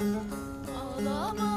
Ağlama.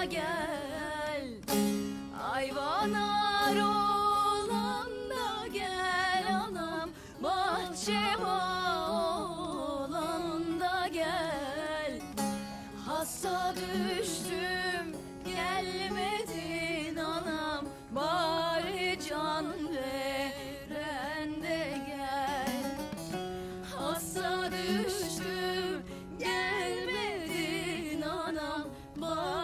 Bana gel. Ayvanar olan da gel anam. Bahçe olan da gel. Hasta düştüm gelmedin anam. Bari can veren de gel. Hasta düştüm gelmedin anam. Bari